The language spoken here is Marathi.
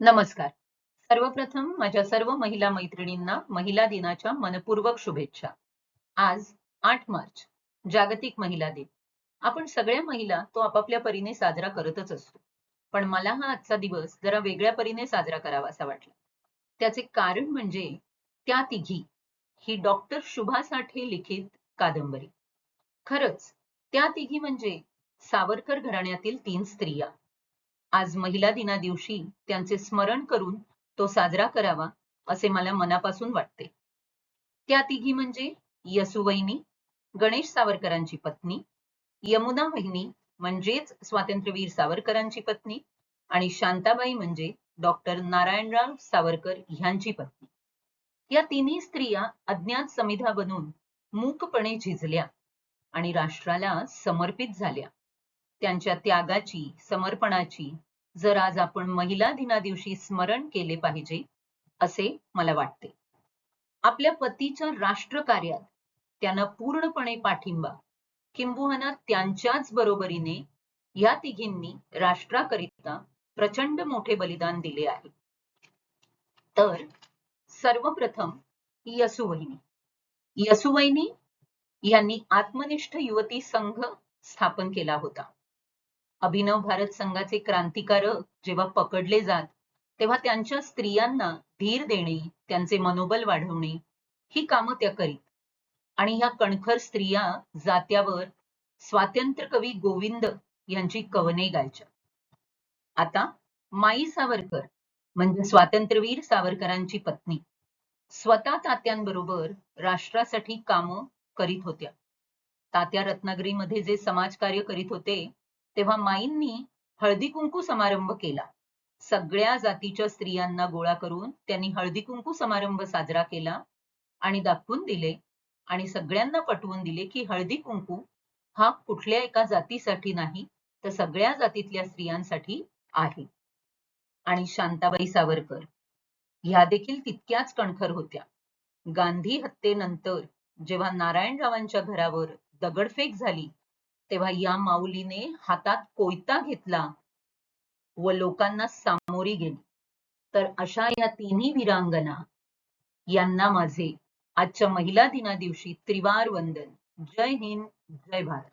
नमस्कार. सर्वप्रथम माझ्या सर्व महिला मैत्रिणींना महिला दिनाच्या मनपूर्वक शुभेच्छा. आज आठ मार्च जागतिक महिला दिन. आपण सगळ्या महिला तो आपापल्या परीने साजरा करतच असतो. पण मला हा आजचा दिवस जरा वेगळ्या परीने साजरा करावासा वाटला. त्याचे कारण म्हणजे त्या तिघी ही डॉक्टर शुभा साठे लिखित कादंबरी. खरंच त्या तिघी म्हणजे सावरकर घराण्यातील तीन स्त्रिया. आज महिला दिना दिवशी त्यांचे स्मरण करून तो साजरा करावा असे मला मनापासून वाटते. त्या तिघी म्हणजे यसुवैनी गणेश सावरकरांची पत्नी यमुना वहिनी म्हणजेच स्वातंत्र्यवीर सावरकरांची पत्नी आणि शांताबाई म्हणजे डॉक्टर नारायणराव सावरकर ह्यांची पत्नी. या तिन्ही स्त्रिया अज्ञात समिधा बनून मूकपणे झिजल्या आणि राष्ट्राला समर्पित झाल्या. त्यांच्या त्यागाची समर्पणाची जर आज आपण महिला दिना दिवशी स्मरण केले पाहिजे असे मला वाटते. आपल्या पतीच्या राष्ट्रकार्यात त्यांना पूर्णपणे पाठिंबा किंबहुना त्यांच्याच बरोबरीने या तिघींनी राष्ट्राकरिता प्रचंड मोठे बलिदान दिले आहे. तर सर्वप्रथम यसुवहिनी. यसुवहिनी यांनी आत्मनिष्ठ युवती संघ स्थापन केला होता. अभिनव भारत संघाचे क्रांतिकारक जेव्हा पकडले जात तेव्हा त्यांच्या स्त्रियांना धीर देणे त्यांचे मनोबल वाढवणे ही कामं त्या करीत. आणि ह्या कणखर स्त्रिया जात्यावर स्वातंत्र्य कवी गोविंद यांची कवने गायच्या. आता माई सावरकर म्हणजे स्वातंत्र्यवीर सावरकरांची पत्नी स्वतः तात्यांबरोबर राष्ट्रासाठी कामं करीत होत्या. तात्या रत्नागिरीमध्ये जे समाजकार्य करीत होते तेव्हा माईंनी हळदी कुंकू समारंभ केला. सगळ्या जातीच्या स्त्रियांना गोळा करून त्यांनी हळदी कुंकू समारंभ साजरा केला आणि दाखवून दिले आणि सगळ्यांना पटवून दिले की हळदी कुंकू हा कुठल्या एका जातीसाठी नाही तर सगळ्या जातीतल्या स्त्रियांसाठी आहे. आणि शांताबाई सावरकर ह्या देखील तितक्याच कणखर होत्या. गांधी हत्येनंतर जेव्हा नारायणरावांच्या घरावर दगडफेक झाली तेव्हा या माऊलीने हातात कोयता घेतला व लोकांना सामोरी गेली. तर अशा या तिन्ही वीरांगना यांना माझे आजच्या महिला दिना दिवशी त्रिवार वंदन. जय हिंद जय भारत.